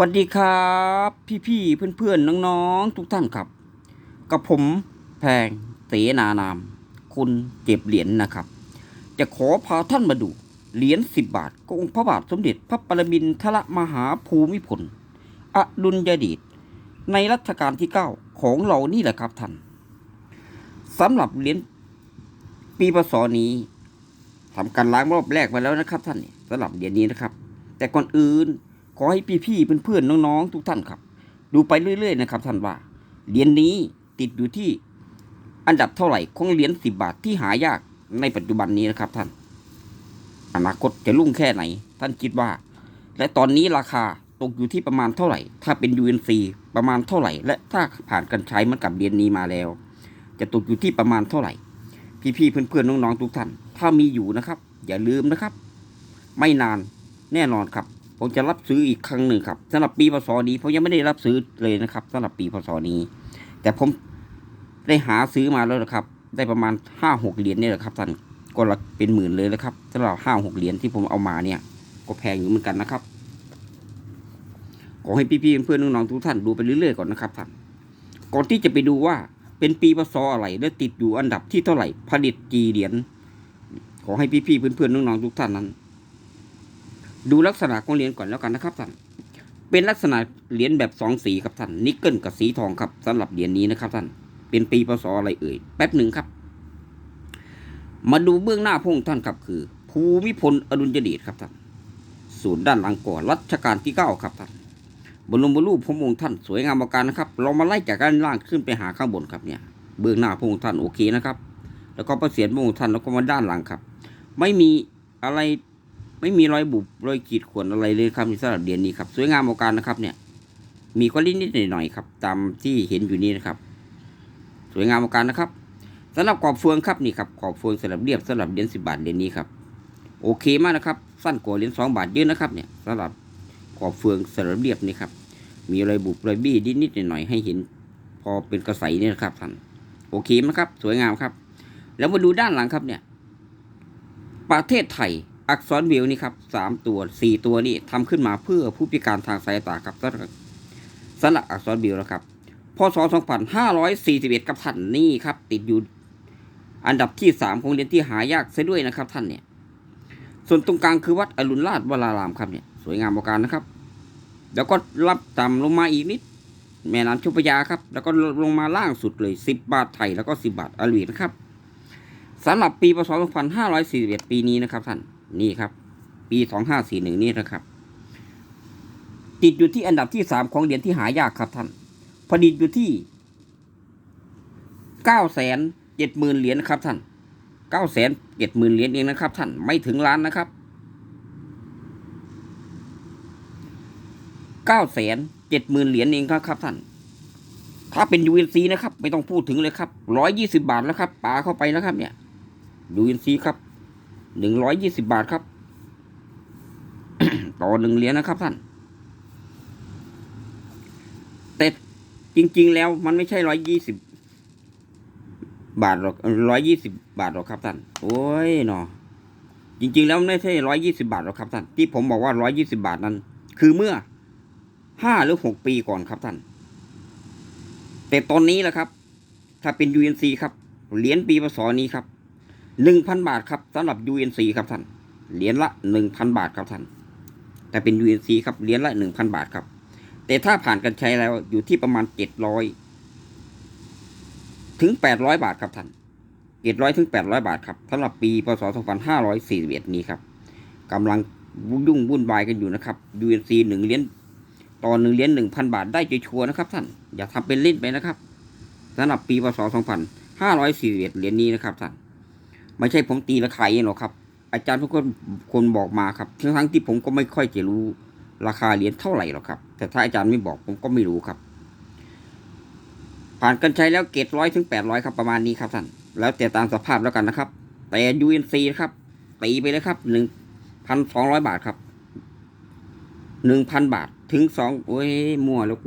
สวัสดีครับ พี่ๆเพื่อนๆน้องๆทุกท่านครับ กับผมแพงเสนานาม คุณเก็บเหรียญนะครับ จะขอพาท่านมาดูเหรียญสิบบาทของพระบาทสมเด็จพระปรมินทรมหาภูมิพลอดุลยเดชในรัชกาลที่เก้าของเรานี่แหละครับท่านสำหรับเหรียญปีพศนี้ทำการล้างรอบแรกไปแล้วนะครับ ท่านสำหรับเหรียญนี้นะครับ แต่ก่อนอื่น ขอให้พี่ๆเพื่อนๆน้องๆ ทุกท่านครับ ดูไปเรื่อย ๆ นะครับท่านว่าเหรียญนี้ติดอยู่ที่อันดับเท่าไหร่ของเหรียญสิบบาทที่หายากในปัจจุบันนี้นะครับท่าน อนาคตจะรุ่งแค่ไหน ท่านคิดว่า และตอนนี้ราคาตกอยู่ที่ประมาณเท่าไหร่ ถ้าเป็น UNC ประมาณเท่าไหร่ และถ้าผ่านการใช้มันกับเหรียญนี้มาแล้ว จะตกอยู่ที่ประมาณเท่าไหร่ พี่ๆเพื่อนๆน้องๆทุกท่าน ถ้ามีอยู่นะครับ อย่าลืมนะครับ ไม่นานแน่นอนครับ ผมจะรับซื้ออีกครั้งหนึ่งครับสำหรับปีพศนี้ผมยังไม่ได้รับซื้อเลยนะครับสำหรับปีพศนี้ แต่ผมได้หาซื้อมาแล้วนะครับ ได้ประมาณห้าหกเหรียญเนี่ยแหละครับท่านก็ละเป็นหมื่นเลยนะครับสำหรับห้าหกเหรียญที่ผมเอามาเนี่ย ก็แพงอยู่เหมือนกันนะครับขอให้พี่ๆเพื่อนๆน้องๆทุกท่านดูไปเรื่อยๆก่อนนะครับท่านก่อนที่จะไปดูว่าเป็นปีพศอะไรและติดอยู่อันดับที่เท่าไหร่ผลิตกี่เหรียญขอให้พี่ๆเพื่อนๆน้องๆทุกท่านนั้น ดูลักษณะของเหรียญก่อนแล้วกันนะครับท่านเป็นลักษณะเหรียญแบบสองสีครับท่านนิกเกิลกับสีทองครับสำหรับเหรียญนี้นะครับท่านเป็นปีพศอะไรเอ่ยแป๊บหนึ่งครับ มาดูเบื้องหน้าพงท่านครับคือ ภูมิพลอดุลยเดชครับท่านส่วนด้านหลังก่อนรัชกาลที่เก้าครับท่านบรมรูปพระองค์ท่านสวยงามประการนะครับ เรามาไล่จากด้านล่างขึ้นไปหาข้างบนครับเนี่ย เบื้องหน้าพระองค์ท่านโอเคนะครับ แล้วก็ประเสียนพระองค์ท่านแล้วก็มาด้านหลังครับ ไม่มีอะไร ไม่มีรอยบุบรอยขีดข่วนอะไรเลยครับในสำหรับเหรียญนี้ครับสวยงามเอการนะครับเนี่ย มีก้อนนิดหน่อยๆครับ ตามที่เห็นอยู่นี้นะครับ สวยงามเอการนะครับสำหรับกรอบเฟืองครับนี่ครับกรอบเฟืองสำหรับเรียบสำหรับเหรียญสิบาทเหรียญนี้ครับโอเคมากนะครับ สั้นกว่าเหรียญสองบาทเยอะนะครับเนี่ยสำหรับกรอบเฟืองสำหรับเรียบนี่ครับมีรอยบุบรอยบี้นิดๆหน่อยๆให้เห็น พอเป็นกระใสนี่นะครับท่านโอเคไหมครับ สวยงามครับ แล้วมาดูด้านหลังครับเนี่ย ประเทศไทย อักษรวิวนี่ครับสามตัวสี่ตัวนี่ทำขึ้นมาเพื่อผู้พิการทางสายตาครับสำหรับสำหรับอักษรวิวนะครับพศ2541 กับท่านนี่ครับ ติดอยู่อันดับที่สามของเรียญที่หายากซะด้วยนะครับ ท่านเนี่ย ส่วนตรงกลางคือวัดอรุณราชวรารามครับเนี่ย สวยงามประการนะครับ แล้วก็รับต่ำลงมาอีกนิด แม่น้ำชุพยาครับ แล้วก็ลงมาล่างสุดเลยสิบบาทไทยแล้วก็สิบบาทอลวีนะครับสำหรับปีพศ2541 ปีนี้นะครับท่าน นี่ครับ ปี2541นี่นะครับ ติดอยู่ที่อันดับที่3ของเหรียญที่หายากครับท่านผลิตอยู่ที่970,000เจ็ดหมื่นเหรียญนะครับท่าน970,000เจ็ดหมื่นเหรียญเองนะครับ ท่านไม่ถึงล้านนะครับ970,000เจ็ดหมื่นเหรียญเองครับครับท่าน ถ้าเป็น UNC นะครับ ไม่ต้องพูดถึงเลยครับ120บาทแล้วครับปาเข้าไปแล้วครับเนี่ย UNC ครับ 120บบาทครับ ต่อหนึ่งเหรียญนะครับท่านแต่จริง ๆ แล้วมันไม่ใช่120บบาทหรอก120บบาทหรอกครับท่านโอ้ยเนาะจริง ๆ แล้วไม่ใช่120บาทหรอกครับท่านที่ผมบอกว่า120บาทนั้น คือเมื่อ5หรือ6ปีก่อนครับท่าน แต่ตอนนี้แหละครับ ถ้าเป็น UNC ครับเหรียญปีพศนี้ครับ หนึ่งพันบาทครับสำหรับ UNC ครับท่าน เหรียญละหนึ่งพันบาทครับท่าน แต่เป็น UNC ครับ เหรียญละหนึ่งพันบาทครับ แต่ถ้าผ่านการใช้แล้วอยู่ที่ประมาณเจ็ดร้อยถึงแปดร้อยบาทครับท่านเจ็ดร้อยถึงแปดร้อยบาทครับสำหรับปีพศสองพันห้าร้อยสี่สิบเอ็ดนี้ครับกำลังยุ่งวุ่นวายกันอยู่นะครับ UNC หนึ่งเหรียญต่อหนึ่งเหรียญหนึ่งพันบาทได้ชัวร์นะครับท่าน อย่าทำเป็นเล่นไปนะครับสำหรับปีพศสองพันห้าร้อยสี่สิบเอ็ดเหรียญนี้นะครับท่าน ไม่ใช่ผมตีราคาเองหรอกครับ อาจารย์ทุกคนคนบอกมาครับทั้งทั้งที่ผมก็ไม่ค่อยจะรู้ราคาเหรียญเท่าไหร่หรอกครับ แต่ถ้าอาจารย์ไม่บอกผมก็ไม่รู้ครับ ผ่านกันใช้แล้วเกตร้อยถึงแปดร้อยครับประมาณนี้ครับท่านแล้วแต่ตามสภาพแล้วกันนะครับ แต่ UNC ครับตีไปเลยครับหนึ่งพันสองร้อยบาทครับหนึ่งพันบาทถึงสองโอ้ยมั่วแล้วกู